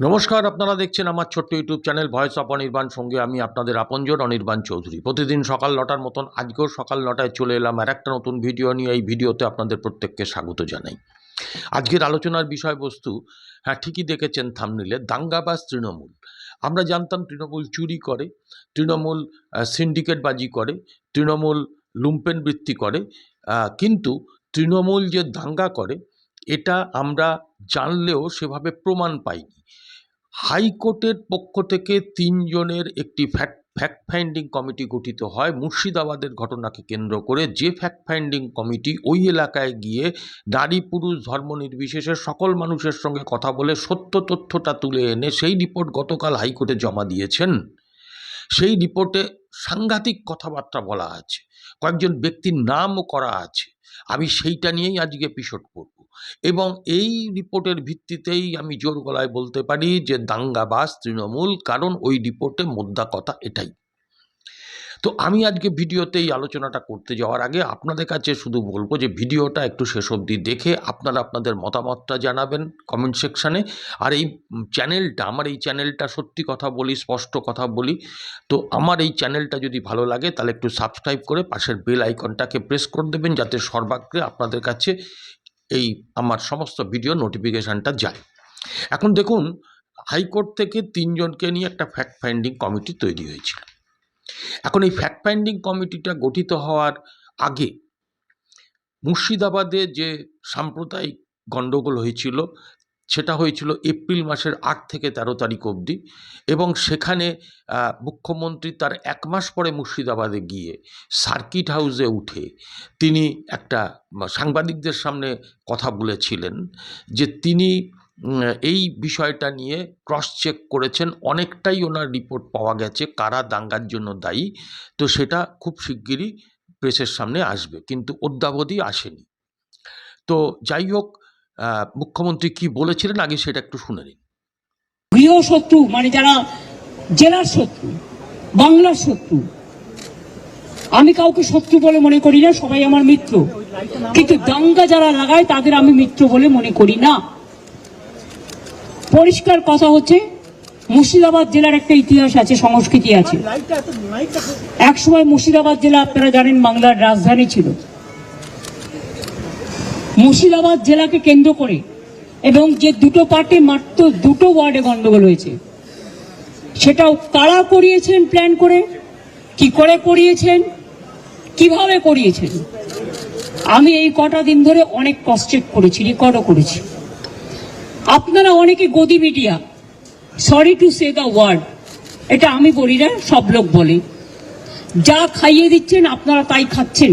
নমস্কার, আপনারা দেখছেন আমার ছোট্ট YouTube channel voice of Anirban সঙ্গে আমি আপনাদের আপনজন অনির্বাণ চৌধুরী। প্রতিদিন সকাল নটার মতন, আজকেও সকাল নটায় চলে এলাম আর একটা নতুন ভিডিও নিয়ে এই ভিডিওতে আপনাদের প্রত্যেককে স্বাগত জানাই। আজকের আলোচনার বিষয়বস্তু হ্যাঁ ঠিকই দেখেছেন থামনিলে দাঙ্গাবাজ তৃণমূল? আমরা জানতাম তৃণমূল চুরি করে, তৃণমূল সিন্ডিকেটবাজি করে, তৃণমূল লুম্পেন বৃত্তি করে কিন্তু তৃণমূল যে দাঙ্গা করে এটা আমরা জানলেও সেভাবে প্রমাণ পাইনি। হাইকোর্টের পক্ষ থেকে তিনজনের একটি ফ্যাক্ট ফ্যাক্ট ফাইন্ডিং কমিটি গঠিত হয়। মুর্শিদাবাদের ঘটনাকে কেন্দ্র করে যে ফ্যাক্ট ফাইন্ডিং কমিটি ওই এলাকায় গিয়ে নারী পুরুষ ধর্ম নির্বিশেষে সকল মানুষের সঙ্গে কথা বলে সত্য তথ্যটা তুলে এনে সেই রিপোর্ট গতকাল হাইকোর্টে জমা দিয়েছেন। সেই রিপোর্টে সাংঘাতিক কথাবার্তা বলা আছে, কয়েকজন ব্যক্তির নামও করা আছে। আমি সেইটা নিয়েই আজকে এপিসোড করব। এবং এই রিপোর্টের ভিত্তিতেই আমি জোর গলায় বলতে পারি যে দাঙ্গাবাজ তৃণমূল, কারণ ওই রিপোর্টে মোদ্দা কথা এটাই। তো আমি আজকে ভিডিওতে এই আলোচনাটা করতে যাওয়ার আগে আপনাদের কাছে শুধু বলব যে ভিডিওটা একটু শেষ অবধি দেখে আপনারা আপনাদের মতামতটা জানাবেন কমেন্ট সেকশানে আর এই চ্যানেলটা আমার এই চ্যানেলটা সত্যি কথা বলি, স্পষ্ট কথা বলি, তো আমার এই চ্যানেলটা যদি ভালো লাগে তাহলে একটু সাবস্ক্রাইব করে পাশের বেল আইকনটাকে প্রেস করে দেবেন যাতে সর্বাগ্রে আপনাদের কাছে এই আমার সমস্ত ভিডিও নোটিফিকেশানটা যায়। এখন দেখুন, হাইকোর্ট থেকে তিনজনকে নিয়ে একটা ফ্যাক্ট ফাইন্ডিং কমিটি তৈরি হয়েছিল। এখন এই ফ্যাক্ট ফাইন্ডিং কমিটিটা গঠিত হওয়ার আগে মুর্শিদাবাদে যে সাম্প্রদায়িক গণ্ডগোল হয়েছিল সেটা হয়েছিল এপ্রিল মাসের আট থেকে তেরো তারিখ অবধি এবং সেখানে মুখ্যমন্ত্রী তার এক মাস পরে মুর্শিদাবাদে গিয়ে সার্কিট হাউসে উঠে তিনি একটা সাংবাদিকদের সামনে কথা বলেছিলেন যে তিনি এই বিষয়টা নিয়ে ক্রস চেক করেছেন, অনেকটাই ওনার রিপোর্ট পাওয়া গেছে, কারা দাঙ্গার জন্য দায়ী, তো সেটা খুব শিগগিরই প্রেসের সামনে আসবে, কিন্তু অদ্যাবধি আসেনি। তো যাই হোক মুখ্যমন্ত্রী কি বলেছিলেন? আগে সেটা একটু শুনে নিন। গৃহ শত্রু মানে যারা জেলার শত্রু, বাংলার শত্রু, আমি কাউকে শত্রু বলে মনে করি না, সবাই আমার মিত্র। কিন্তু দাঙ্গা যারা লাগায়, তাদের আমি মিত্র বলে মনে করি না। পরিষ্কার কথা হচ্ছে, মুর্শিদাবাদ জেলার একটা ইতিহাস আছে, সংস্কৃতি আছে। একসময় মুর্শিদাবাদ জেলা আপনারা জানেন, বাংলার রাজধানী ছিল। মুর্শিদাবাদ জেলাকে কেন্দ্র করে এবং যে দুটো পার্টি মাত্র দুটো ওয়ার্ডে গন্ডগোল হয়েছে, সেটাও কারা করিয়েছেন প্ল্যান করে? কি করে করিয়েছেন? কীভাবে করিয়েছেন? আমি এই কটা দিন ধরে অনেক ক্রস করেছি রেকর্ডও করেছি। আপনারা অনেকে গদি media sorry to say the word এটা আমি বলি না, সব লোক বলে। যা খাইয়ে দিচ্ছেন, আপনারা তাই খাচ্ছেন।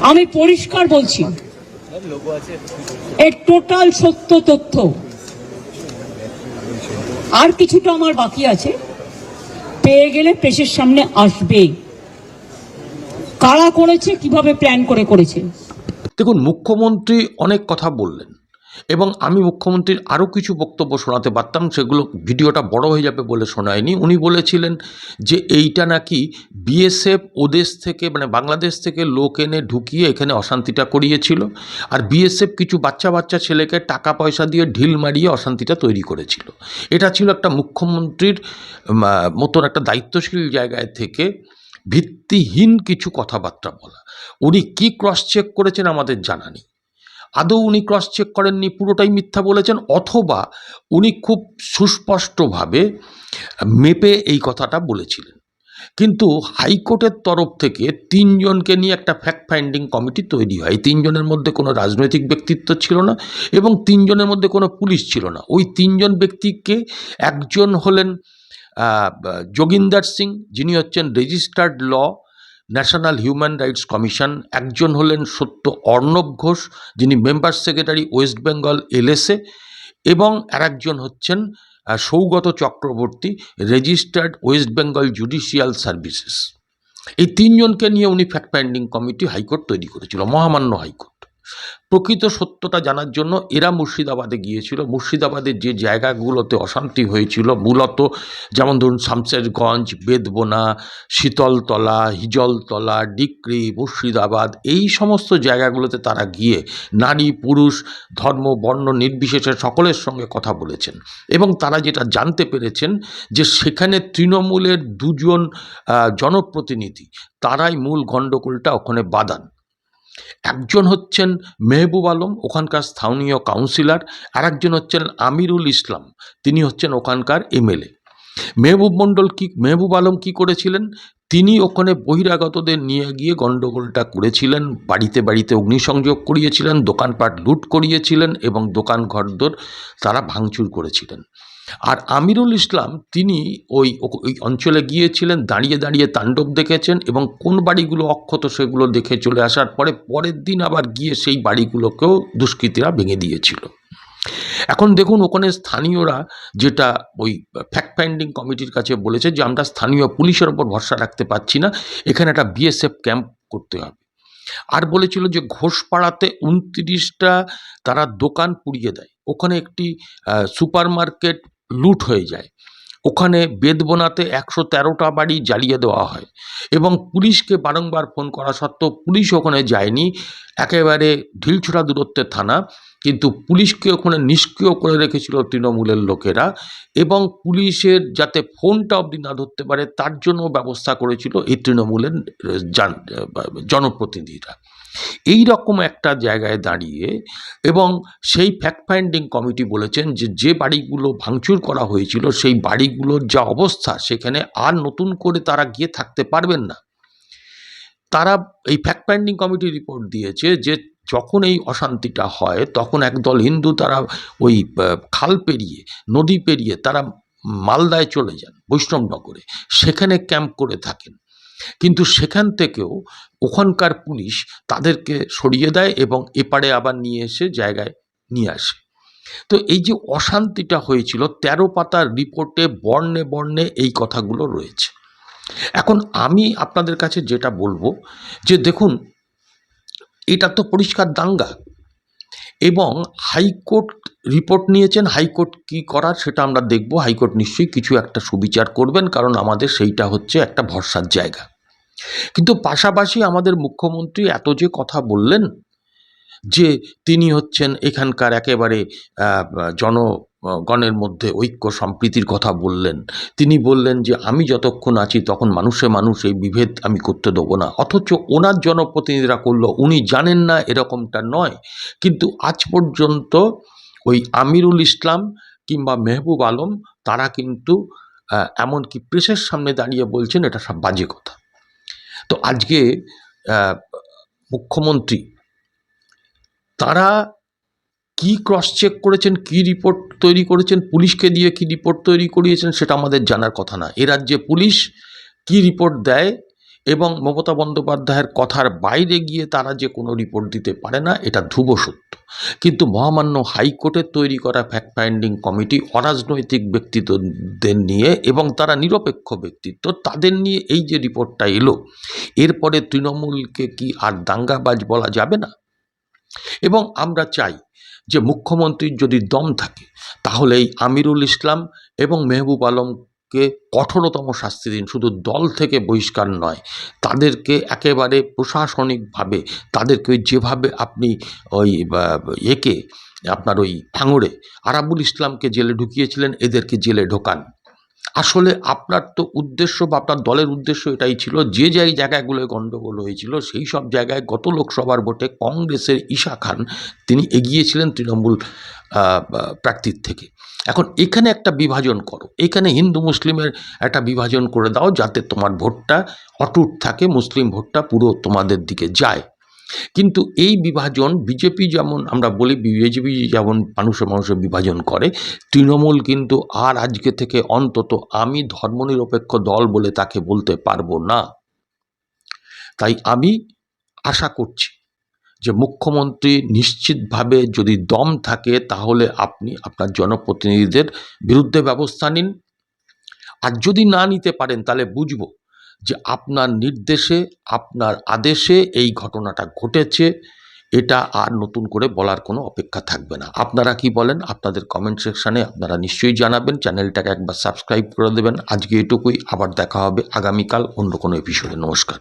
আমি পরিষ্কার বলছি। এর টোটাল সত্য তথ্য। আর কিছুটা আমার বাকি আছে। পেয়ে গেলে প্রেসের সামনে আসবে। কারা করেছে, কীভাবে প্ল্যান করে করেছে? দেখুন, মুখ্যমন্ত্রী অনেক কথা বললেন। এবং আমি মুখ্যমন্ত্রীর আরও কিছু বক্তব্য শোনাতে পারতাম, সেগুলো ভিডিওটা বড় হয়ে যাবে বলে শোনায়নি। উনি বলেছিলেন যে এইটা নাকি বিএসএফ ওদেশ থেকে মানে বাংলাদেশ থেকে লোক এনে ঢুকিয়ে এখানে অশান্তিটা করিয়েছিল আর বিএসএফ কিছু বাচ্চা বাচ্চা ছেলেকে টাকা পয়সা দিয়ে ঢিল মারিয়ে অশান্তিটা তৈরি করেছিল। এটা ছিল একটা মুখ্যমন্ত্রীর মতন একটা দায়িত্বশীল জায়গায় থেকে ভিত্তিহীন কিছু কথাবার্তা বলা। উনি কি ক্রস চেক করেছেন আমাদের জানা নেই। আদৌ উনি ক্রস চেক করেননি, পুরোটাই মিথ্যা বলেছেন, অথবা উনি খুব সুস্পষ্টভাবে মেপে এই কথাটা বলেছিলেন। কিন্তু হাইকোর্টের তরফ থেকে তিনজনকে নিয়ে একটা ফ্যাক্ট ফাইন্ডিং কমিটি তৈরি হয়। তিনজনের মধ্যে কোনো রাজনৈতিক ব্যক্তিত্ব ছিল না এবং তিনজনের মধ্যে কোনো পুলিশ ছিল না। ওই তিনজন ব্যক্তিকে একজন হলেন যোগিন্দার সিং, যিনি হচ্ছেন registered law National Human Rights Commission, একজন হলেন সত্য অর্ণব ঘোষ, যিনি member secretary West Bengal LSA এবং আর একজন হচ্ছেন Saugata Chakraborty, registered West Bengal judicial services. এই তিনজনকে নিয়ে উনি ফ্যাক্ট ফাইন্ডিং কমিটি হাইকোর্ট তৈরি করেছিল, মহামান্য হাইকোর্ট। প্রকৃত সত্যটা জানার জন্য এরা মুর্শিদাবাদে গিয়েছিল। মুর্শিদাবাদের যে জায়গাগুলোতে অশান্তি হয়েছিল মূলত, যেমন ধরুন শামসেরগঞ্জ বেদবোনা, শীতলতলা, হিজলতলা, ডিক্রি, মুর্শিদাবাদ, এই সমস্ত জায়গাগুলোতে তারা গিয়ে নারী, পুরুষ, ধর্ম, বর্ণ নির্বিশেষে সকলের সঙ্গে কথা বলেছেন। এবং তারা যেটা জানতে পেরেছেন যে সেখানে তৃণমূলের দুজন জনপ্রতিনিধি, তারাই মূল গণ্ডগোলটা ওখানে বাদান একজন হচ্ছেন মেহবুব আলম, ওখানকার স্থানীয় কাউন্সিলর আর একজন হচ্ছেন আমিরুল ইসলাম, তিনি হচ্ছেন ওখানকার এমএলএ। মেহবুব মণ্ডল কি, মেহবুব আলম কি করেছিলেন? তিনি ওখানে বহিরাগতদের নিয়ে গিয়ে গণ্ডগোলটা করেছিলেন, বাড়িতে বাড়িতে অগ্নিসংযোগ করিয়েছিলেন, দোকানপাট লুট করিয়েছিলেন এবং দোকান ঘরদোর তারা ভাঙচুর করেছিলেন। আর আমিরুল ইসলাম, তিনি ওই ওই অঞ্চলে গিয়েছিলেন, দাঁড়িয়ে দাঁড়িয়ে তাণ্ডব দেখেছেন এবং কোন বাড়িগুলো অক্ষত সেগুলো দেখে চলে আসার পরে পরের দিন আবার গিয়ে সেই বাড়িগুলোকেও দুষ্কৃতীরা ভেঙে দিয়েছিল। এখন দেখুন ওখানে স্থানীয়রা যেটা ওই ফ্যাক্ট ফাইন্ডিং কমিটির কাছে বলেছে যে আমরা স্থানীয় পুলিশের ওপর ভরসা রাখতে পারছি না, এখানে একটা বিএসএফ ক্যাম্প করতে হবে। আর বলেছিল যে ঘোষপাড়াতে উনত্রিশটা তারা দোকান পুড়িয়ে দেয়। ওখানে একটি সুপার মার্কেট লুট হয়ে যায়। ওখানে বেদবোনাতে একশো তেরোটা বাড়ি জ্বালিয়ে দেওয়া হয় এবং পুলিশকে বারংবার ফোন করা সত্ত্বেও পুলিশ ওখানে যায়নি। একেবারে ঢিলছোড়া দূরত্বের থানা, কিন্তু পুলিশকে ওখানে নিষ্ক্রিয় করে রেখেছিল তৃণমূলের লোকেরা এবং পুলিশের যাতে ফোনটা অবধি না ধরতে পারে, তার জন্য ব্যবস্থা করেছিল এই তৃণমূলের জনপ্রতিনিধিরা। এই রকম একটা জায়গায় দাঁড়িয়ে এবং সেই ফ্যাক্ট ফাইন্ডিং কমিটি বলেছেন যে যে বাড়িগুলো ভাঙচুর করা হয়েছিল, সেই বাড়িগুলোর যা অবস্থা, সেখানে আর নতুন করে তারা গিয়ে থাকতে পারবেন না। তারা এই ফ্যাক্ট ফাইন্ডিং কমিটি রিপোর্ট দিয়েছে যে, যখন এই অশান্তিটা হয়, তখন একদল হিন্দু তারা ওই খাল পেরিয়ে, নদী পেরিয়ে তারা মালদায় চলে যান, বৈষ্ণবনগরে। সেখানে ক্যাম্প করে থাকেন। কিন্তু সেখান থেকেও ওখানকার পুলিশ তাদেরকে সরিয়ে দেয় এবং এপারে আবার নিয়ে এসে জায়গায় নিয়ে আসে। তো এই যে অশান্তিটা হয়েছিল, তেরো পাতার রিপোর্টে বর্ণে বর্ণে এই কথাগুলো রয়েছে। এখন আমি আপনাদের কাছে যেটা বলব, যে দেখুন, এটা তো পরিষ্কার দাঙ্গা এবং হাইকোর্ট রিপোর্ট নিয়েছেন হাইকোর্ট কি করার সেটা আমরা দেখব। হাইকোর্ট নিশ্চয়ই কিছু একটা সুবিচার করবেন কারণ আমাদের সেইটা হচ্ছে একটা ভরসার জায়গা। কিন্তু পাশাপাশি আমাদের মুখ্যমন্ত্রী এত যে কথা বললেন যে তিনি হচ্ছেন এখানকার একেবারে আহ, জনগণের মধ্যে ঐক্য সম্প্রীতির কথা বললেন। তিনি বললেন যে আমি যতক্ষণ আছি তখন মানুষে মানুষ এই বিভেদ আমি করতে দেবো না। অথচ ওনার জনপ্রতিনিধিরা করল উনি জানেন না এরকমটা নয়। কিন্তু আজ পর্যন্ত ওই আমিরুল ইসলাম কিংবা মেহবুব আলম, তারা কিন্তু এমনকি প্রেসের সামনে দাঁড়িয়ে বলছেন এটা সব বাজে কথা। তো আজকে মুখ্যমন্ত্রী, তারা কি ক্রস চেক করেছেন, কি রিপোর্ট তৈরি করেছেন, পুলিশকে দিয়ে কি রিপোর্ট তৈরি করিয়েছেন, সেটা আমাদের জানার কথা না। এ রাজ্যে পুলিশ কি রিপোর্ট দেয় এবং মমতা বন্দ্যোপাধ্যায়ের কথার বাইরে গিয়ে তারা যে কোনো রিপোর্ট দিতে পারে না, এটা ধ্রুব সত্য। কিন্তু মহামান্য হাইকোর্টের তৈরি করা ফ্যাক্ট ফাইন্ডিং কমিটি অরাজনৈতিক ব্যক্তিত্বদের নিয়ে এবং তারা নিরপেক্ষ ব্যক্তিত্ব, তাদের নিয়ে এই যে রিপোর্টটা এলো, এরপরে তৃণমূলকে কি আর দাঙ্গাবাজ বলা যাবে না? এবং আমরা চাই যে মুখ্যমন্ত্রীর যদি দম থাকে তাহলে এই আমিরুল ইসলাম এবং মেহবুব আলমকে কঠোরতম শাস্তি দিন, শুধু দল থেকে বহিষ্কার নয়, তাদেরকে একেবারে প্রশাসনিকভাবে, তাদেরকে যেভাবে আপনি ওই একে আপনার ওই ভাঙড়ে আরাবুল ইসলামকে জেলে ঢুকিয়েছিলেন, এদেরকে জেলে ঢোকান। আসলে আপনার তো উদ্দেশ্য বা আপনার দলের উদ্দেশ্য এটাই ছিল, যে যেই জায়গাগুলোয় গণ্ডগোল হয়েছিল, সেই সব জায়গায় গত লোকসভার ভোটে কংগ্রেসের ঈশা খান, তিনি এগিয়েছিলেন তৃণমূল প্রার্থীর থেকে। এখন এখানে একটা বিভাজন করো, এখানে হিন্দু মুসলিমের একটা বিভাজন করে দাও যাতে তোমার ভোটটা অটুট থাকে, মুসলিম ভোটটা পুরো তোমাদের দিকে যায়। কিন্তু এই বিভাজন বিজেপি যেমন, আমরা বলি বিজেপি যেমন মানুষে মানুষে বিভাজন করে, তৃণমূল কিন্তু আর আজকে থেকে অন্তত আমি ধর্মনিরপেক্ষ দল বলে তাকে বলতে পারব না। তাই আমি আশা করছি যে মুখ্যমন্ত্রী নিশ্চিতভাবে যদি দম থাকে তাহলে আপনি আপনার জনপ্রতিনিধিদের বিরুদ্ধে ব্যবস্থা নিন। আর যদি না নিতে পারেন তাহলে বুঝব যে আপনার নির্দেশে, আপনার আদেশে এই ঘটনাটা ঘটেছে, এটা আর নতুন করে বলার কোনো অপেক্ষা থাকবে না। আপনারা কি বলেন? আপনাদের কমেন্ট সেকশানে আপনারা নিশ্চয়ই জানাবেন। চ্যানেলটাকে একবার সাবস্ক্রাইব করে দেবেন। আজকে এটুকুই। আবার দেখা হবে আগামীকাল অন্য কোনো এপিসোডে নমস্কার।